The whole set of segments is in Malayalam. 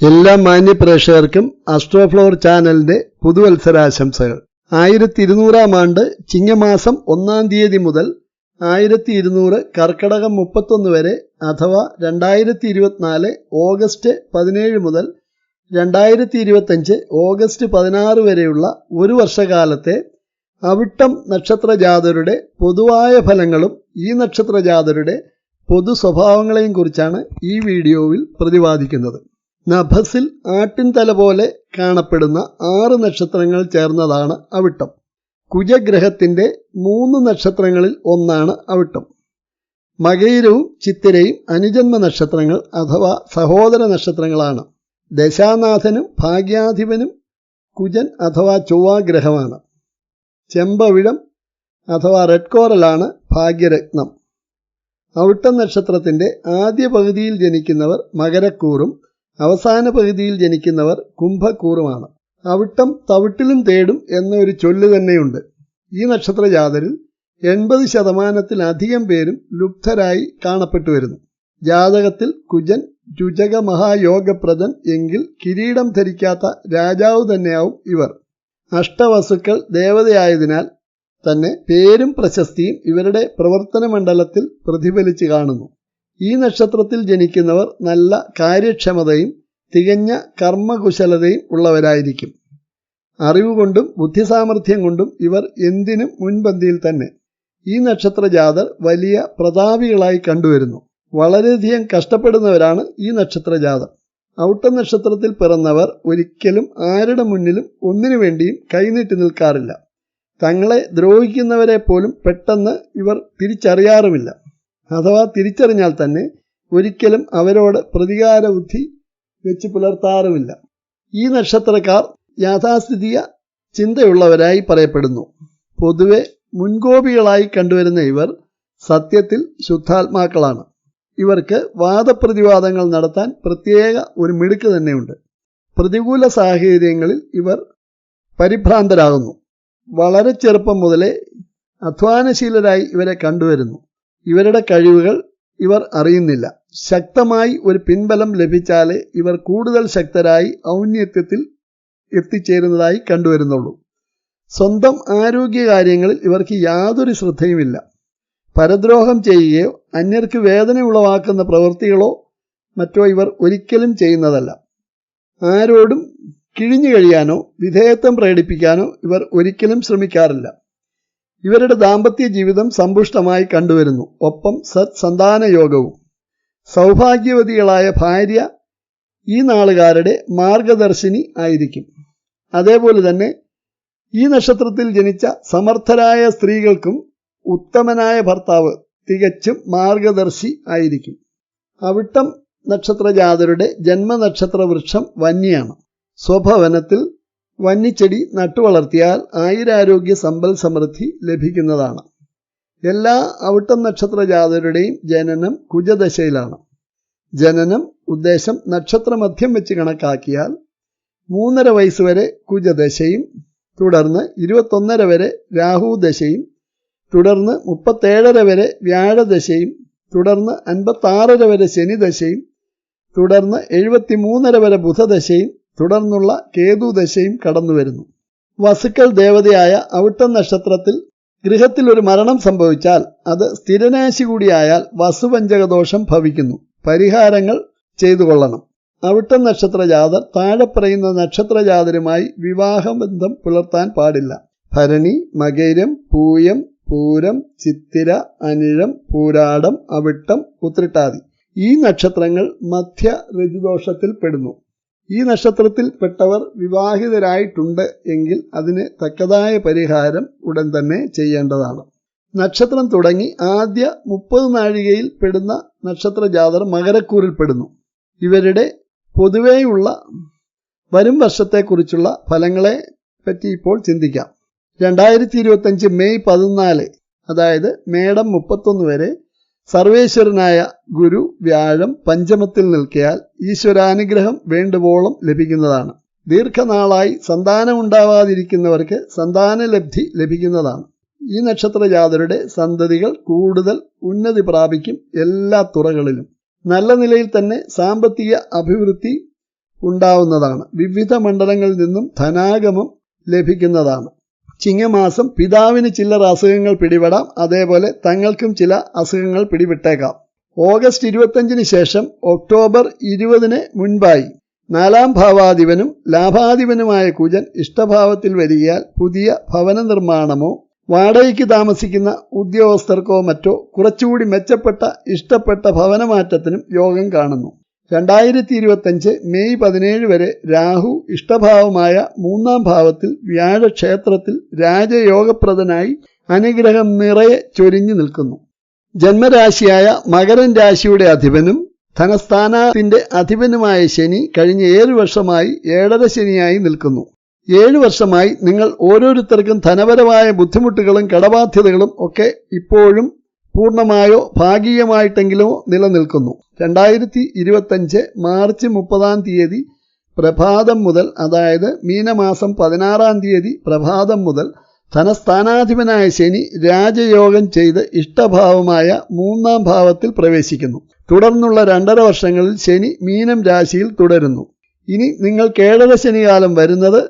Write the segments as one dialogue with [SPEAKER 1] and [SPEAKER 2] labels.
[SPEAKER 1] എല്ലാ മാന്യ പ്രേക്ഷകർക്കും അസ്ട്രോഫ്ലോർ ചാനലിന്റെ പുതുവത്സരാശംസകൾ. ആയിരത്തി ഇരുന്നൂറാം ആണ്ട് ചിങ്ങമാസം ഒന്നാം തീയതി മുതൽ ആയിരത്തി ഇരുന്നൂറ് കർക്കടകം മുപ്പത്തൊന്ന് വരെ അഥവാ രണ്ടായിരത്തി ഇരുപത്തിനാല് ഓഗസ്റ്റ് പതിനേഴ് മുതൽ രണ്ടായിരത്തി ഇരുപത്തഞ്ച് ഓഗസ്റ്റ് പതിനാറ് വരെയുള്ള ഒരു വർഷകാലത്തെ അവിട്ടം നക്ഷത്രജാതരുടെ പൊതുവായ ഫലങ്ങളും ഈ നക്ഷത്രജാതരുടെ പൊതു സ്വഭാവങ്ങളെയും കുറിച്ചാണ് ഈ വീഡിയോയിൽ പ്രതിപാദിക്കുന്നത്. നഭസിൽ ആട്ടിൻ തല പോലെ കാണപ്പെടുന്ന ആറ് നക്ഷത്രങ്ങൾ ചേർന്നതാണ് അവിട്ടം. കുജഗ്രഹത്തിന്റെ മൂന്ന് നക്ഷത്രങ്ങളിൽ ഒന്നാണ് അവിട്ടം. മകയിരവും ചിത്തിരയും അനുജന്മ നക്ഷത്രങ്ങൾ അഥവാ സഹോദര നക്ഷത്രങ്ങളാണ്. ദശാനാഥനും ഭാഗ്യാധിപനും കുജൻ അഥവാ ചൊവ്വാഗ്രഹമാണ്. ചെമ്പവിഴം അഥവാ റെഡ് കോറലാണ് ഭാഗ്യരത്നം. അവിട്ടം നക്ഷത്രത്തിന്റെ ആദ്യ പകുതിയിൽ ജനിക്കുന്നവർ മകരക്കൂറും അവസാന പകുതിയിൽ ജനിക്കുന്നവർ കുംഭക്കൂറുമാണ്. അവിട്ടം തവിട്ടിലും തേടും എന്ന ഒരു ചൊല്ല് തന്നെയുണ്ട്. ഈ നക്ഷത്രജാതരിൽ എൺപത് ശതമാനത്തിലധികം പേരും ലുപ്തരായി കാണപ്പെട്ടു വരുന്നു. ജാതകത്തിൽ കുജൻ രുചക മഹായോഗപ്രദൻ എങ്കിൽ കിരീടം ധരിക്കാത്ത രാജാവ് തന്നെയാവും ഇവർ. അഷ്ടവസുക്കൾ ദേവതയായതിനാൽ തന്നെ പേരും പ്രശസ്തിയും ഇവരുടെ പ്രവർത്തന മണ്ഡലത്തിൽ പ്രതിഫലിച്ചു കാണുന്നു. ഈ നക്ഷത്രത്തിൽ ജനിക്കുന്നവർ നല്ല കാര്യക്ഷമതയും തികഞ്ഞ കർമ്മകുശലതയും ഉള്ളവരായിരിക്കും. അറിവുകൊണ്ടും ബുദ്ധിസാമർഥ്യം കൊണ്ടും ഇവർ എന്തിനും മുൻപന്തിയിൽ തന്നെ ഈ നക്ഷത്രജാതർ വലിയ പ്രതാപികളായി കണ്ടുവരുന്നു. വളരെയധികം കഷ്ടപ്പെടുന്നവരാണ് ഈ നക്ഷത്രജാതർ. ഔട്ട നക്ഷത്രത്തിൽ പിറന്നവർ ഒരിക്കലും ആരുടെ മുന്നിലും ഒന്നിനു വേണ്ടിയും കൈനീട്ടി നിൽക്കാറില്ല. തങ്ങളെ ദ്രോഹിക്കുന്നവരെ പോലും പെട്ടെന്ന് ഇവർ തിരിച്ചറിയാറുമില്ല. അഥവാ തിരിച്ചറിഞ്ഞാൽ തന്നെ ഒരിക്കലും അവരോട് പ്രതികാര ബുദ്ധി വെച്ച് പുലർത്താറുമില്ല. ഈ നക്ഷത്രക്കാർ യാഥാസ്ഥിതിക ചിന്തയുള്ളവരായി പറയപ്പെടുന്നു. പൊതുവെ മുൻകോപികളായി കണ്ടുവരുന്ന ഇവർ സത്യത്തിൽ ശുദ്ധാത്മാക്കളാണ്. ഇവർക്ക് വാദപ്രതിവാദങ്ങൾ നടത്താൻ പ്രത്യേക ഒരു മിടുക്ക് തന്നെയുണ്ട്. പ്രതികൂല സാഹചര്യങ്ങളിൽ ഇവർ പരിഭ്രാന്തരാകുന്നു. വളരെ ചെറുപ്പം മുതലേ അധ്വാനശീലരായി ഇവരെ കണ്ടുവരുന്നു. ഇവരുടെ കഴിവുകൾ ഇവർ അറിയുന്നില്ല. ശക്തമായി ഒരു പിൻബലം ലഭിച്ചാലേ ഇവർ കൂടുതൽ ശക്തരായി ഔന്നത്യത്തിൽ എത്തിച്ചേരുന്നതായി കണ്ടുവരുന്നുള്ളൂ. സ്വന്തം ആരോഗ്യകാര്യങ്ങളിൽ ഇവർക്ക് യാതൊരു ശ്രദ്ധയുമില്ല. പരദ്രോഹം ചെയ്യുകയോ അന്യർക്ക് വേദന ഉളവാക്കുന്ന പ്രവൃത്തികളോ മറ്റോ ഇവർ ഒരിക്കലും ചെയ്യുന്നതല്ല. ആരോടും കിഴിഞ്ഞു കഴിയാനോ വിധേയത്വം പ്രകടിപ്പിക്കാനോ ഇവർ ഒരിക്കലും ശ്രമിക്കാറില്ല. ഇവരുടെ ദാമ്പത്യ ജീവിതം സമ്പുഷ്ടമായി കണ്ടുവരുന്നു. ഒപ്പം സത് സന്താന യോഗവും സൗഭാഗ്യവതികളായ ഭാര്യ ഈ നാളുകാരുടെ മാർഗദർശിനി ആയിരിക്കും. അതേപോലെ തന്നെ ഈ നക്ഷത്രത്തിൽ ജനിച്ച സമർത്ഥരായ സ്ത്രീകൾക്കും ഉത്തമനായ ഭർത്താവ് തികച്ചും മാർഗദർശി ആയിരിക്കും. അവിട്ടം നക്ഷത്രജാതരുടെ ജന്മനക്ഷത്ര വൃക്ഷം വന്യാണ് സ്വഭവനത്തിൽ വന്നിച്ചെടി നട്ടുവളർത്തിയാൽ ആയുരാരോഗ്യ സമ്പൽ സമൃദ്ധി ലഭിക്കുന്നതാണ്. എല്ലാ അവിട്ടം നക്ഷത്രജാതരുടെയും ജനനം കുജദശയിലാണ്. ജനനം ഉദ്ദേശം നക്ഷത്രമധ്യം വെച്ച് കണക്കാക്കിയാൽ മൂന്നര വയസ്സ് വരെ കുജദശയും തുടർന്ന് ഇരുപത്തൊന്നര വരെ രാഹുദശയും തുടർന്ന് മുപ്പത്തേഴര വരെ വ്യാഴദശയും തുടർന്ന് അൻപത്താറര വരെ ശനിദശയും തുടർന്ന് എഴുപത്തിമൂന്നര വരെ ബുധദശയും തുടർന്നുള്ള കേതുദശയും കടന്നുവരുന്നു. വസുക്കൾ ദേവതയായ അവിട്ടം നക്ഷത്രത്തിൽ ഗൃഹത്തിൽ ഒരു മരണം സംഭവിച്ചാൽ അത് സ്ഥിരനാശി കൂടിയായാൽ വസുവഞ്ചകദോഷം ഭവിക്കുന്നു. പരിഹാരങ്ങൾ ചെയ്തു കൊള്ളണം അവിട്ടം നക്ഷത്രജാതർ താഴെ പറയുന്ന നക്ഷത്രജാതരുമായി വിവാഹബന്ധം പുലർത്താൻ പാടില്ല. ഭരണി മകൈരം പൂയം പൂരം ചിത്തിര അനിഴം പൂരാടം അവിട്ടം ഉത്രിട്ടാതി ഈ നക്ഷത്രങ്ങൾ മധ്യ ഋതുദോഷത്തിൽ പെടുന്നു. ഈ നക്ഷത്രത്തിൽ പെട്ടവർ വിവാഹിതരായിട്ടുണ്ട് എങ്കിൽ അതിന് തക്കതായ പരിഹാരം ഉടൻ തന്നെ ചെയ്യേണ്ടതാണ്. നക്ഷത്രം തുടങ്ങി ആദ്യ മുപ്പത് നാഴികയിൽ പെടുന്ന നക്ഷത്ര നക്ഷത്രജാതർ മകരക്കൂറിൽ പെടുന്നു. ഇവരുടെ പൊതുവേയുള്ള വരും വർഷത്തെക്കുറിച്ചുള്ള ഫലങ്ങളെ പറ്റി ഇപ്പോൾ ചിന്തിക്കാം. രണ്ടായിരത്തി ഇരുപത്തഞ്ച് മെയ് പതിനാല് അതായത് മേടം മുപ്പത്തൊന്ന് വരെ സർവേശ്വരനായ ഗുരു വ്യാഴം പഞ്ചമത്തിൽ നിൽക്കിയാൽ ഈശ്വരാനുഗ്രഹം വേണ്ടുവോളം ലഭിക്കുന്നതാണ്. ദീർഘനാളായി സന്താനം ഉണ്ടാവാതിരിക്കുന്നവർക്ക് സന്താനലബ്ധി ലഭിക്കുന്നതാണ്. ഈ നക്ഷത്രജാതരുടെ സന്തതികൾ കൂടുതൽ ഉന്നതി പ്രാപിക്കും എല്ലാ തുറകളിലും. നല്ല നിലയിൽ തന്നെ സാമ്പത്തിക അഭിവൃദ്ധി ഉണ്ടാവുന്നതാണ്. വിവിധ മണ്ഡലങ്ങളിൽ നിന്നും ധനാഗമം ലഭിക്കുന്നതാണ്. ചിങ്ങമാസം പിതാവിന് ചില്ലറ അസുഖങ്ങൾ പിടിപെടാം. അതേപോലെ തങ്ങൾക്കും ചില അസുഖങ്ങൾ പിടിപെട്ടേക്കാം. ഓഗസ്റ്റ് ഇരുപത്തഞ്ചിന് ശേഷം ഒക്ടോബർ ഇരുപതിന് മുൻപായി നാലാം ഭാവാധിപനും ലാഭാധിപനുമായ കുജൻ ഇഷ്ടഭാവത്തിൽ വരികയാൽ പുതിയ ഭവന നിർമ്മാണമോ വാടകയ്ക്ക് താമസിക്കുന്ന ഉദ്യോഗസ്ഥർക്കോ മറ്റോ കുറച്ചുകൂടി മെച്ചപ്പെട്ട ഇഷ്ടപ്പെട്ട ഭവനമാറ്റത്തിനും യോഗം കാണുന്നു. രണ്ടായിരത്തി ഇരുപത്തഞ്ച് മെയ് പതിനേഴ് വരെ രാഹു ഇഷ്ടഭാവമായ മൂന്നാം ഭാവത്തിൽ വ്യാഴക്ഷേത്രത്തിൽ രാജയോഗപ്രദനായി അനുഗ്രഹം നിറയെ ചൊരിഞ്ഞു നിൽക്കുന്നു. ജന്മരാശിയായ മകരൻ രാശിയുടെ അധിപനും ധനസ്ഥാനത്തിന്റെ അധിപനുമായ ശനി കഴിഞ്ഞ ഏഴു വർഷമായി ഏഴര ശനിയായി നിൽക്കുന്നു. ഏഴു വർഷമായി നിങ്ങൾ ഓരോരുത്തർക്കും ധനപരമായ ബുദ്ധിമുട്ടുകളും കടബാധ്യതകളും ഒക്കെ ഇപ്പോഴും പൂർണമായോ ഭാഗികമായിട്ടെങ്കിലോ നിലനിൽക്കുന്നു. രണ്ടായിരത്തി ഇരുപത്തഞ്ച് മാർച്ച് മുപ്പതാം തീയതി പ്രഭാതം മുതൽ അതായത് മീനമാസം പതിനാറാം തീയതി പ്രഭാതം മുതൽ ധനസ്ഥാനാധിപനായ ശനി രാജയോഗം ചെയ്ത് ഇഷ്ടഭാവമായ മൂന്നാം ഭാവത്തിൽ പ്രവേശിക്കുന്നു. തുടർന്നുള്ള രണ്ടര വർഷങ്ങളിൽ ശനി മീനം രാശിയിൽ തുടരുന്നു. ഇനി നിങ്ങൾ ഏഴര ശനികാലം വരുന്നത്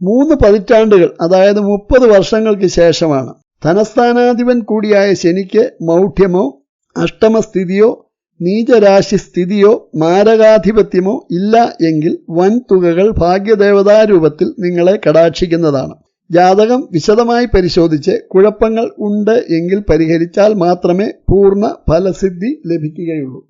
[SPEAKER 1] മൂന്ന് പതിറ്റാണ്ടുകൾ അതായത് മുപ്പത് വർഷങ്ങൾക്ക് ശേഷമാണ്. ധനസ്ഥാനാധിപൻ കൂടിയായ ശനിക്ക് മൗഢ്യമോ അഷ്ടമസ്ഥിതിയോ നീചരാശി സ്ഥിതിയോ മാരകാധിപത്യമോ ഇല്ല എങ്കിൽ വൻ തുകകൾ ഭാഗ്യദേവതാരൂപത്തിൽ നിങ്ങളെ കടാക്ഷിക്കുന്നതാണ്. ജാതകം വിശദമായി പരിശോധിച്ച് കുഴപ്പങ്ങൾ ഉണ്ട് എങ്കിൽ പരിഹരിച്ചാൽ മാത്രമേ പൂർണ ഫലസിദ്ധി ലഭിക്കുകയുള്ളൂ.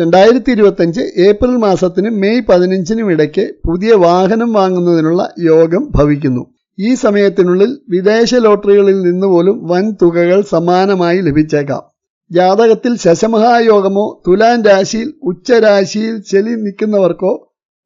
[SPEAKER 1] രണ്ടായിരത്തി ഇരുപത്തഞ്ച് ഏപ്രിൽ മാസത്തിനും മെയ് പതിനഞ്ചിനും ഇടയ്ക്ക് പുതിയ വാഹനം വാങ്ങുന്നതിനുള്ള യോഗം ഭവിക്കുന്നു. ഈ സമയത്തിനുള്ളിൽ വിദേശ ലോട്ടറികളിൽ നിന്ന് പോലും വൻ തുകകൾ സമാനമായി ലഭിച്ചേക്കാം. ജാതകത്തിൽ ശശമഹായോഗമോ തുലാൻ രാശിയിൽ ഉച്ചരാശിയിൽ ചെലി നിൽക്കുന്നവർക്കോ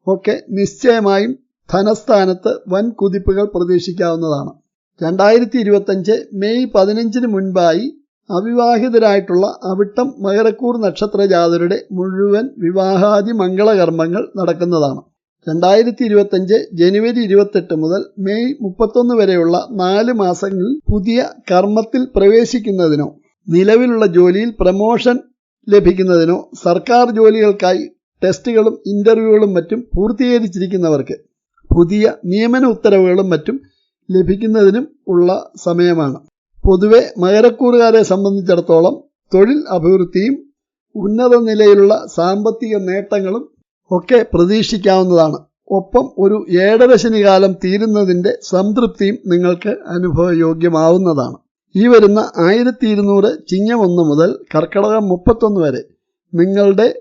[SPEAKER 1] ഒക്കെ നിശ്ചയമായും ധനസ്ഥാനത്ത് വൻ കുതിപ്പുകൾ പ്രതീക്ഷിക്കാവുന്നതാണ്. രണ്ടായിരത്തി ഇരുപത്തഞ്ച് മെയ് പതിനഞ്ചിന് മുൻപായി അവിവാഹിതരായിട്ടുള്ള അവിട്ടം മകരക്കൂർ നക്ഷത്ര ജാതരുടെ മുഴുവൻ വിവാഹാദി മംഗളകർമ്മങ്ങൾ നടക്കുന്നതാണ്. രണ്ടായിരത്തി ഇരുപത്തഞ്ച് ജനുവരി ഇരുപത്തെട്ട് മുതൽ മെയ് മുപ്പത്തൊന്ന് വരെയുള്ള നാല് മാസങ്ങളിൽ പുതിയ കർമ്മത്തിൽ പ്രവേശിക്കുന്നതിനോ നിലവിലുള്ള ജോലിയിൽ പ്രമോഷൻ ലഭിക്കുന്നതിനോ സർക്കാർ ജോലികൾക്കായി ടെസ്റ്റുകളും ഇന്റർവ്യൂകളും മറ്റും പൂർത്തീകരിച്ചിരിക്കുന്നവർക്ക് പുതിയ നിയമന ഉത്തരവുകളും മറ്റും ലഭിക്കുന്നതിനും ഉള്ള സമയമാണ്. പൊതുവെ മകരക്കൂറുകാരെ സംബന്ധിച്ചിടത്തോളം തൊഴിൽ അഭിവൃദ്ധിയും ഉന്നത നിലയിലുള്ള സാമ്പത്തിക നേട്ടങ്ങളും ഒക്കെ പ്രതീക്ഷിക്കാവുന്നതാണ്. ഒപ്പം ഒരു ഏഴര ശനികാലം തീരുന്നതിന്റെ സംതൃപ്തിയും നിങ്ങൾക്ക് അനുഭവയോഗ്യമാവുന്നതാണ്. ഈ വരുന്ന ആയിരത്തി ഇരുന്നൂറ് ചിങ്ങം ഒന്ന് മുതൽ കർക്കടകം മുപ്പത്തൊന്ന് വരെ നിങ്ങളുടെ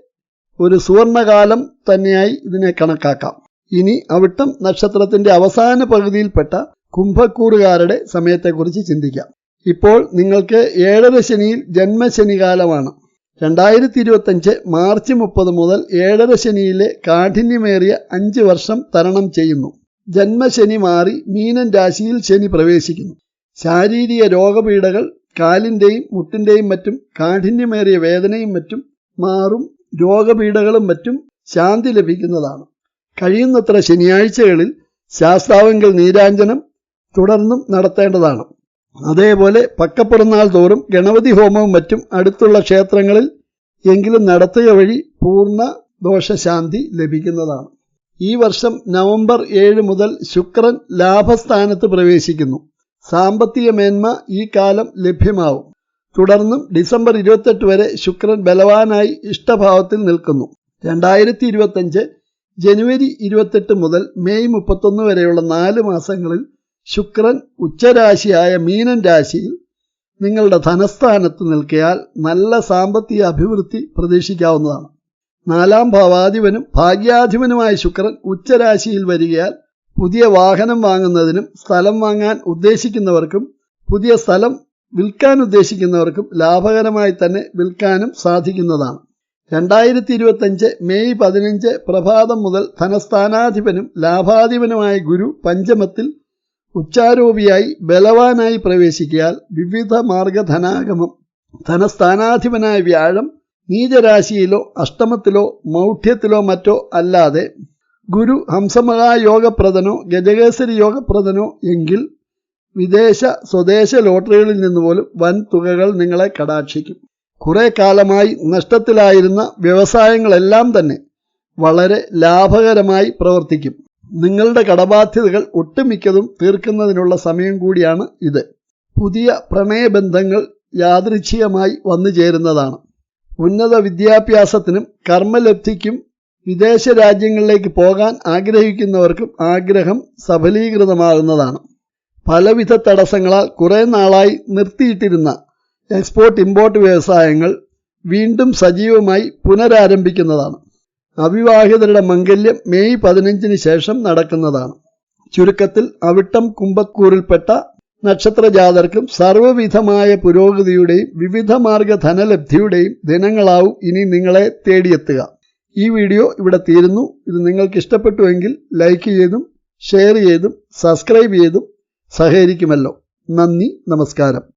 [SPEAKER 1] ഒരു സുവർണകാലം തന്നെയായി ഇതിനെ കണക്കാക്കാം. ഇനി അവിട്ടം നക്ഷത്രത്തിന്റെ അവസാന പകുതിയിൽപ്പെട്ട കുംഭക്കൂറുകാരുടെ സമയത്തെക്കുറിച്ച് ചിന്തിക്കാം. ഇപ്പോൾ നിങ്ങൾക്ക് ഏഴര ശനിയിൽ ജന്മശനികാലമാണ്. രണ്ടായിരത്തി ഇരുപത്തഞ്ച് മാർച്ച് മുപ്പത് മുതൽ ഏഴര ശനിയിലെ കാഠിന്യമേറിയ അഞ്ച് വർഷം തരണം ചെയ്യുന്നു. ജന്മശനി മാറി മീനൻ രാശിയിൽ ശനി പ്രവേശിക്കുന്നു. ശാരീരിക രോഗപീഠകൾ കാലിന്റെയും മുട്ടിന്റെയും മറ്റും കാഠിന്യമേറിയ വേദനയും മറ്റും മാറും രോഗപീഠകളും മറ്റും ശാന്തി ലഭിക്കുന്നതാണ്. കഴിയുന്നത്ര ശനിയാഴ്ചകളിൽ ശാസ്താവെങ്കിൽ നീരാഞ്ജനം തുടർന്നും നടത്തേണ്ടതാണ്. അതേപോലെ പക്കപ്പിറന്നാൾ തോറും ഗണപതി ഹോമവും മറ്റും അടുത്തുള്ള ക്ഷേത്രങ്ങളിൽ എങ്കിലും നടത്തുക വഴി പൂർണ ദോഷശാന്തി ലഭിക്കുന്നതാണ്. ഈ വർഷം നവംബർ ഏഴ് മുതൽ ശുക്രൻ ലാഭസ്ഥാനത്ത് പ്രവേശിക്കുന്നു. സാമ്പത്തിക മേന്മ ഈ കാലം ലഭ്യമാവും. തുടർന്നും ഡിസംബർ ഇരുപത്തെട്ട് വരെ ശുക്രൻ ബലവാനായി ഇഷ്ടഭാവത്തിൽ നിൽക്കുന്നു. രണ്ടായിരത്തി ഇരുപത്തഞ്ച് ജനുവരി ഇരുപത്തെട്ട് മുതൽ മെയ് മുപ്പത്തൊന്ന് വരെയുള്ള നാല് മാസങ്ങളിൽ ശുക്രൻ ഉച്ചരാശിയായ മീനൻ രാശിയിൽ നിങ്ങളുടെ ധനസ്ഥാനത്ത് നിൽക്കയാൽ നല്ല സാമ്പത്തിക അഭിവൃദ്ധി പ്രതീക്ഷിക്കാവുന്നതാണ്. നാലാം ഭാവാധിപനും ഭാഗ്യാധിപനുമായ ശുക്രൻ ഉച്ചരാശിയിൽ വരികയാൽ പുതിയ വാഹനം വാങ്ങുന്നതിനും സ്ഥലം വാങ്ങാൻ ഉദ്ദേശിക്കുന്നവർക്കും പുതിയ സ്ഥലം വിൽക്കാൻ ഉദ്ദേശിക്കുന്നവർക്കും ലാഭകരമായി തന്നെ വിൽക്കാനും സാധിക്കുന്നതാണ്. രണ്ടായിരത്തി ഇരുപത്തഞ്ച് മെയ് പതിനഞ്ച് പ്രഭാതം മുതൽ ധനസ്ഥാനാധിപനും ലാഭാധിപനുമായ ഗുരു പഞ്ചമത്തിൽ ഉച്ചാരോപിയായി ബലവാനായി പ്രവേശിക്കയാൽ വിവിധ മാർഗധനാഗമം ധനസ്ഥാനാധിപനായ വ്യാഴം നീചരാശിയിലോ അഷ്ടമത്തിലോ മൗഢ്യത്തിലോ മറ്റോ അല്ലാതെ ഗുരു ഹംസമഹായോഗപ്രദനോ ഗജകേസരി യോഗപ്രദനോ എങ്കിൽ വിദേശ സ്വദേശ ലോട്ടറികളിൽ നിന്ന് പോലും വൻ തുകകൾ നിങ്ങളെ കടാക്ഷിക്കും. കുറെ കാലമായി നഷ്ടത്തിലായിരുന്ന വ്യവസായങ്ങളെല്ലാം തന്നെ വളരെ ലാഭകരമായി പ്രവർത്തിക്കും. നിങ്ങളുടെ കടബാധ്യതകൾ ഒട്ടുമിക്കതും തീർക്കുന്നതിനുള്ള സമയം കൂടിയാണ് ഇത്. പുതിയ പ്രണയബന്ധങ്ങൾ യാദൃച്ഛികമായി വന്നു ചേരുന്നതാണ്. ഉന്നത വിദ്യാഭ്യാസത്തിനും കർമ്മലബ്ധിക്കും വിദേശ രാജ്യങ്ങളിലേക്ക് പോകാൻ ആഗ്രഹിക്കുന്നവർക്കും ആഗ്രഹം സഫലീകൃതമാകുന്നതാണ്. പലവിധ തടസ്സങ്ങളാൽ കുറേ നാളായി നിർത്തിയിട്ടിരുന്ന എക്സ്പോർട്ട് ഇമ്പോർട്ട് വ്യവസായങ്ങൾ വീണ്ടും സജീവമായി പുനരാരംഭിക്കുന്നതാണ്. അവിവാഹിതരുടെ മംഗല്യം മെയ് പതിനഞ്ചിന് ശേഷം നടക്കുന്നതാണ്. ചുരുക്കത്തിൽ അവിട്ടം കുംഭക്കൂറിൽപ്പെട്ട നക്ഷത്രജാതർക്കും സർവവിധമായ പുരോഗതിയുടെയും വിവിധ മാർഗ ധനലബ്ധിയുടെയും ദിനങ്ങളാവും ഇനി നിങ്ങളെ തേടിയെത്തുക. ഈ വീഡിയോ ഇവിടെ തീരുന്നു. ഇത് നിങ്ങൾക്ക് ഇഷ്ടപ്പെട്ടുവെങ്കിൽ ലൈക്ക് ചെയ്തും ഷെയർ ചെയ്തും സബ്സ്ക്രൈബ് ചെയ്തും സഹകരിക്കുമല്ലോ. നന്ദി നമസ്കാരം.